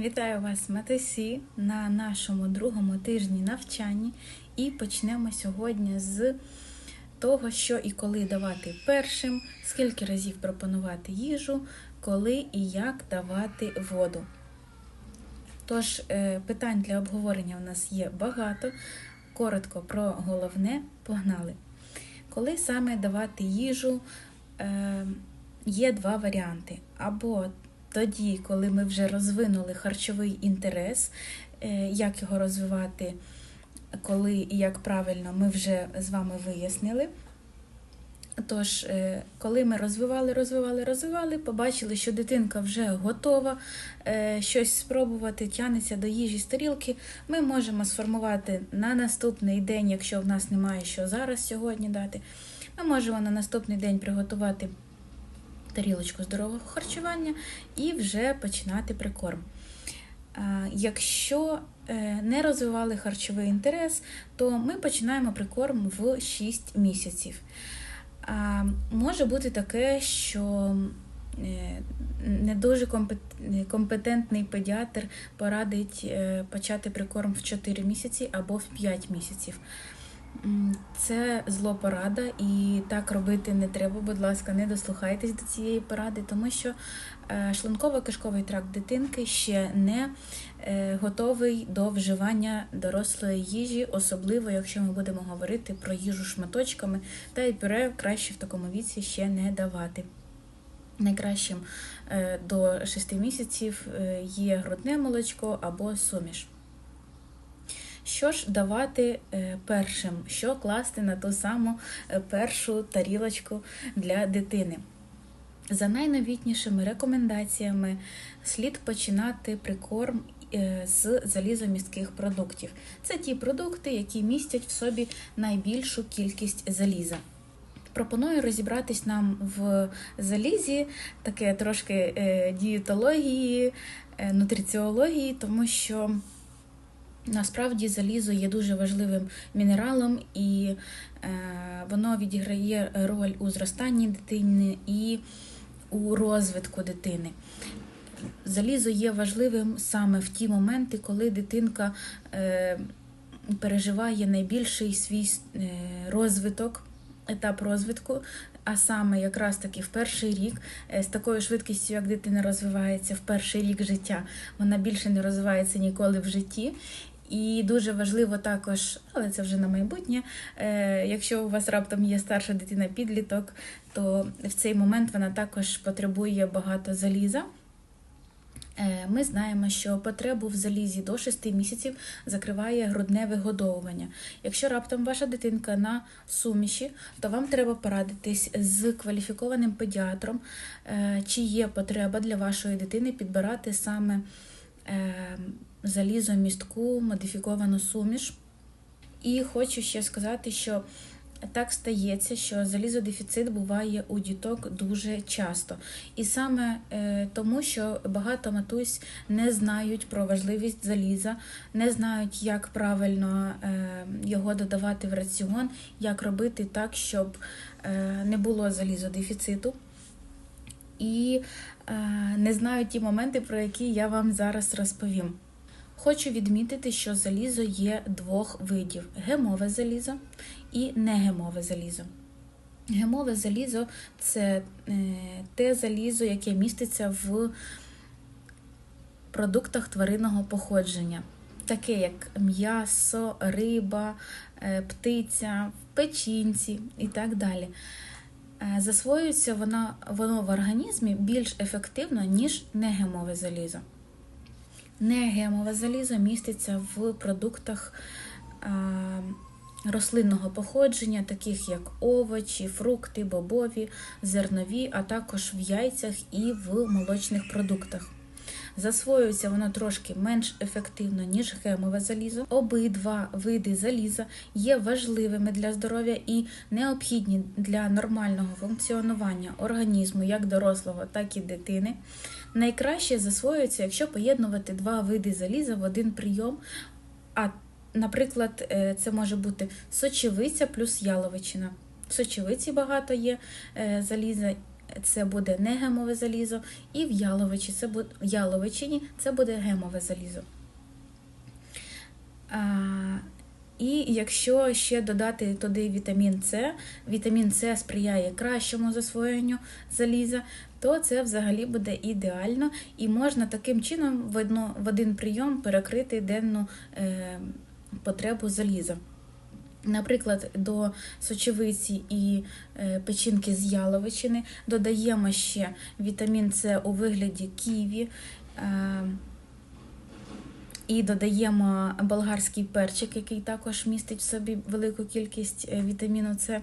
Вітаю вас, матесі, на нашому другому тижні навчання. І почнемо сьогодні з того, що і коли давати першим, скільки разів пропонувати їжу, коли і як давати воду. Тож, е, питань для обговорення у нас є багато. Коротко про головне погнали. Коли саме давати їжу, е, є два варіанти. Або тоді, коли ми вже розвинули харчовий інтерес, е, як його розвивати, коли і як правильно, ми вже з вами вияснили. Тож, е, коли ми розвивали, розвивали, розвивали, побачили, що дитинка вже готова е, щось спробувати, тянеться до їжі з тарілки, ми можемо сформувати на наступний день, якщо в нас немає що зараз сьогодні дати, ми можемо на наступний день приготувати тарілочку здорового харчування і вже починати прикорм. Якщо е, не розвивали харчовий інтерес, то ми починаємо прикорм в 6 місяців. Може бути таке, що е, не дуже компетентний педіатр порадить е, почати прикорм в 4 місяці або в 5 місяців. Це зло порада, і так робити не треба. Будь ласка, не дослухайтесь до цієї поради, тому що е, шлунково-кишковий тракт дитинки ще не е, готовий до вживання дорослої їжі, особливо якщо ми будемо говорити про їжу шматочками, та й пюре краще в такому віці ще не давати. Найкращим е, до 6 місяців є грудне молочко або суміш. Що ж давати е, першим, що класти на ту саму е, першу тарілочку для дитини? За найновітнішими рекомендаціями слід починати прикорм е, з залізомістких продуктів. Це ті продукти, які містять в собі найбільшу кількість заліза. Пропоную розібратись нам в залізі, таке трошки дієтології, нутриціології, тому що. Насправді залізо є дуже важливим мінералом, і е, воно відіграє роль у зростанні дитини і у розвитку дитини. Залізо є важливим саме в ті моменти, коли дитинка е, переживає найбільший свій е, розвиток, етап розвитку, а саме якраз таки в перший рік, з такою швидкістю, як дитина розвивається в перший рік життя, вона більше не розвивається ніколи в житті. І дуже важливо також, але це вже на майбутнє. Е, якщо у вас раптом є старша дитина-підліток, то в цей момент вона також потребує багато заліза. Е, ми знаємо, що потребу в залізі до 6 місяців закриває грудне вигодовування. Якщо раптом ваша дитинка на суміші, то вам треба порадитись з кваліфікованим педіатром, е, чи є потреба для вашої дитини підбирати саме залізомістку, модифіковану суміш. І хочу ще сказати, що так стається, що залізодефіцит буває у діток дуже часто. І саме е, тому, що багато матусь не знають про важливість заліза, не знають, як правильно е, його додавати в раціон, як робити так, щоб е, не було залізодефіциту. І не знають ті моменти, про які я вам зараз розповім. Хочу відмітити, що залізо є двох видів: гемове залізо і негемове залізо. Гемове залізо це е, те залізо, яке міститься в продуктах тваринного походження, таке як м'ясо, риба, е, птиця, печінці і так далі. Е, засвоюється воно, воно в організмі більш ефективно, ніж негемове залізо. Негемове залізо міститься в продуктах рослинного походження, таких як овочі, фрукти, бобові, зернові, а також в яйцях і в молочних продуктах. Засвоюється воно трошки менш ефективно, ніж гемове залізо. Обидва види заліза є важливими для здоров'я і необхідні для нормального функціонування організму як дорослого, так і дитини. Найкраще засвоюється, якщо поєднувати два види заліза в один прийом. А, наприклад, е, це може бути сочевиця плюс яловичина. В сочевиці багато є е, заліза, це буде не гемове залізо, і в яловичі це буде, яловичині це буде гемове залізо. А, і якщо ще додати туди вітамін С, вітамін С сприяє кращому засвоєнню заліза, то це взагалі буде ідеально і можна таким чином в, один прийом перекрити денну е, потребу заліза. Наприклад, до сочевиці і е, печінки з яловичини додаємо ще вітамін С у вигляді ківі. Е, і додаємо болгарський перчик, який також містить в собі велику кількість вітаміну С.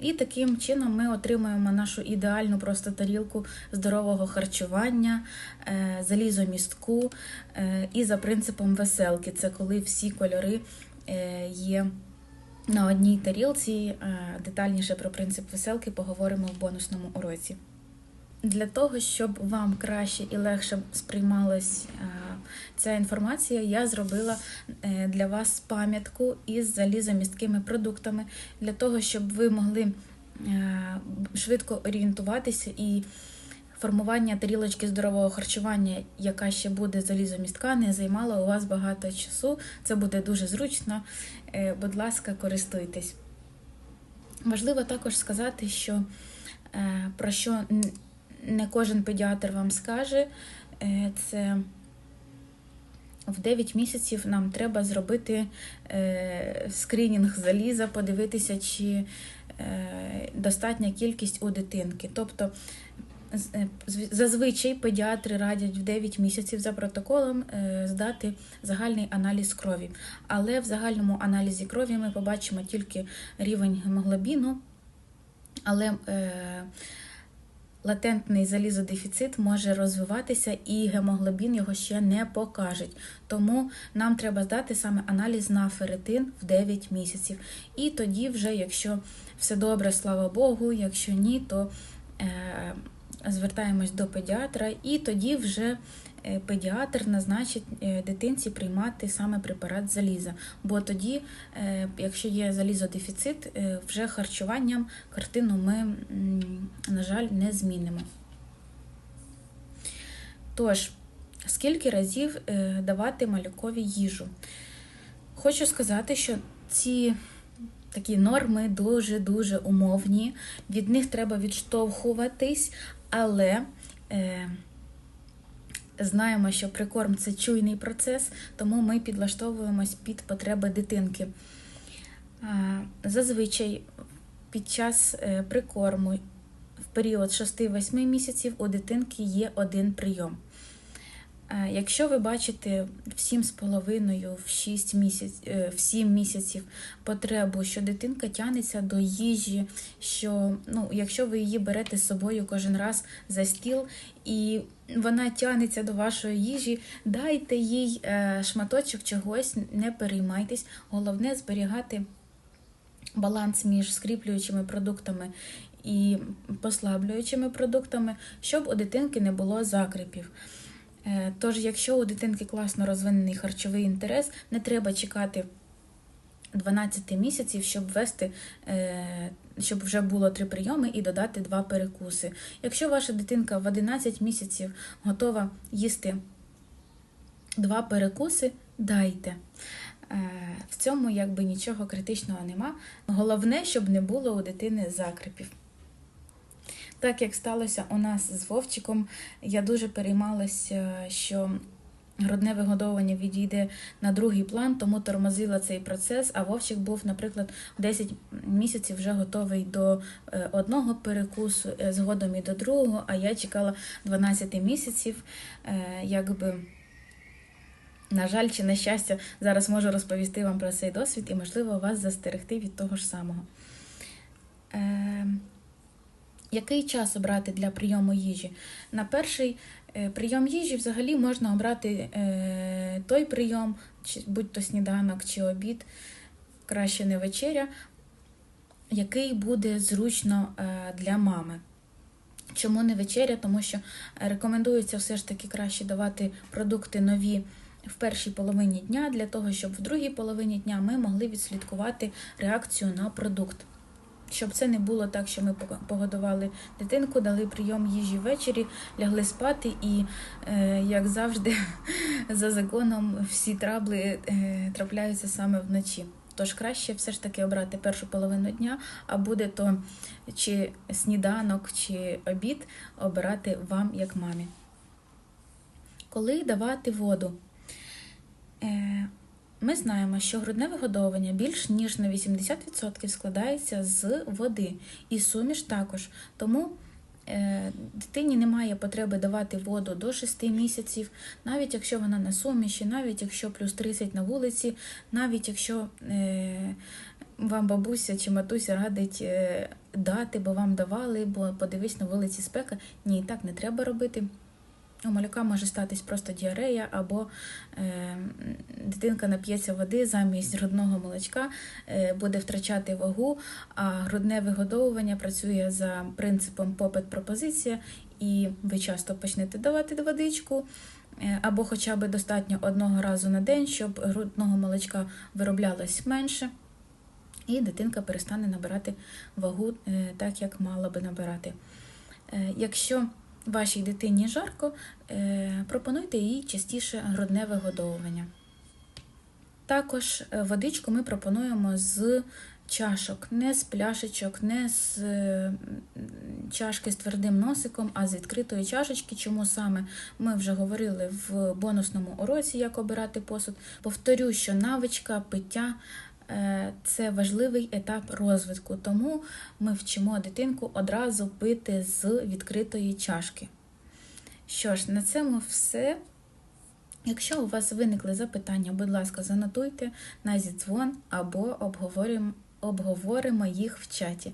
І таким чином ми отримуємо нашу ідеальну просто тарілку здорового харчування, е, залізомістку і за принципом веселки. Це коли всі кольори є на одній тарілці. Детальніше про принцип веселки поговоримо в бонусному уроці. Для того, щоб вам краще і легше сприймалась ця інформація, я зробила е, для вас пам'ятку із залізомісткими продуктами, для того, щоб ви могли е, швидко орієнтуватися і формування тарілочки здорового харчування, яка ще буде залізомістка, не займала у вас багато часу. Це буде дуже зручно. Е, будь ласка, користуйтесь. Важливо також сказати, що про що не кожен педіатр вам скаже, це в 9 місяців нам треба зробити е, скринінг заліза, подивитися, чи е, достатня кількість у дитинки. Тобто е, зазвичай педіатри радять в 9 місяців за протоколом здати загальний аналіз крові. Але в загальному аналізі крові ми побачимо тільки рівень гемоглобіну. Але латентний залізодефіцит може розвиватися і гемоглобін його ще не покажуть. Тому нам треба здати саме аналіз на ферритин в 9 місяців. І тоді, вже, якщо все добре, слава Богу, якщо ні, то е, звертаємось до педіатра, і тоді вже педіатр назначить е, дитинці приймати саме препарат заліза. Бо тоді, е, якщо є залізодефіцит, вже харчуванням картину ми, на жаль, не змінимо. Тож, скільки разів давати малюкові їжу? Хочу сказати, що ці такі норми дуже-дуже умовні, від них треба відштовхуватись, але знаємо, що прикорм це чуйний процес, тому ми підлаштовуємось під потреби дитинки. Зазвичай під час е, прикорму в період 6-8 місяців у дитинки є один прийом. Е, якщо ви бачите в 7,5 в 6 місяць, е, в 7 місяців потребу, що дитинка тягнеться до їжі, що ну, якщо ви її берете з собою кожен раз за стіл і вона тягнеться до вашої їжі, дайте їй е, шматочок чогось, не переймайтесь. Головне зберігати баланс між скріплюючими продуктами і послаблюючими продуктами, щоб у дитинки не було закрипів. Е, тож, якщо у дитинки класно розвинений харчовий інтерес, не треба чекати 12 місяців, щоб ввести, е, щоб вже було три прийоми і додати два перекуси. Якщо ваша дитинка в 11 місяців готова їсти два перекуси, дайте. Е, в цьому якби нічого критичного нема. Головне, щоб не було у дитини закрипів. Так як сталося у нас з Вовчиком, я дуже переймалася, що грудне вигодовування відійде на другий план, тому тормозила цей процес. А Вовчик був, наприклад, 10 місяців вже готовий до е, одного перекусу, е, згодом і до другого, а я чекала 12 місяців, е, якби. На жаль, чи на щастя, зараз можу розповісти вам про цей досвід і, можливо, вас застерегти від того ж самого. Який час обрати для прийому їжі? На перший е, прийом їжі взагалі можна обрати е, той прийом, будь-то сніданок чи обід, краще не вечеря, який буде зручно е, для мами. Чому не вечеря? Тому що рекомендується все ж таки краще давати продукти нові в першій половині дня, для того, щоб в другій половині дня ми могли відслідкувати реакцію на продукт. Щоб це не було так, що ми погодували дитинку, дали прийом їжі ввечері, лягли спати, і, е, як завжди, за законом всі трабли е, трапляються саме вночі. Тож краще все ж таки обрати першу половину дня, а буде то чи сніданок, чи обід обирати вам як мамі. Коли давати воду? Ми знаємо, що грудне вигодовування більш ніж на 80% складається з води, і суміш також. Тому е, дитині немає потреби давати воду до 6 місяців, навіть якщо вона на суміші, навіть якщо плюс 30 на вулиці, навіть якщо е, вам бабуся чи матуся радить е, дати, бо вам давали, бо подивись на вулиці спека. Ні, так не треба робити. У малюка може статись просто діарея, або е, дитинка нап'ється води замість грудного молочка, е, буде втрачати вагу, а грудне вигодовування працює за принципом попит-пропозиція, і ви часто почнете давати водичку, е, або хоча б достатньо одного разу на день, щоб грудного молочка вироблялось менше, і дитинка перестане набирати вагу е, так, як мала би набирати. Якщо вашій дитині жарко, пропонуйте їй частіше грудне вигодовування. Також е, водичку ми пропонуємо з чашок, не з пляшечок, не з е, чашки з твердим носиком, а з відкритої чашечки. Чому саме ми вже говорили в бонусному уроці, як обирати посуд. Повторю, що навичка пиття е, це важливий етап розвитку, тому ми вчимо дитинку одразу пити з відкритої чашки. Що ж, на цьому все. Якщо у вас виникли запитання, будь ласка, занотуйте на зідзвон або обговоримо, їх в чаті.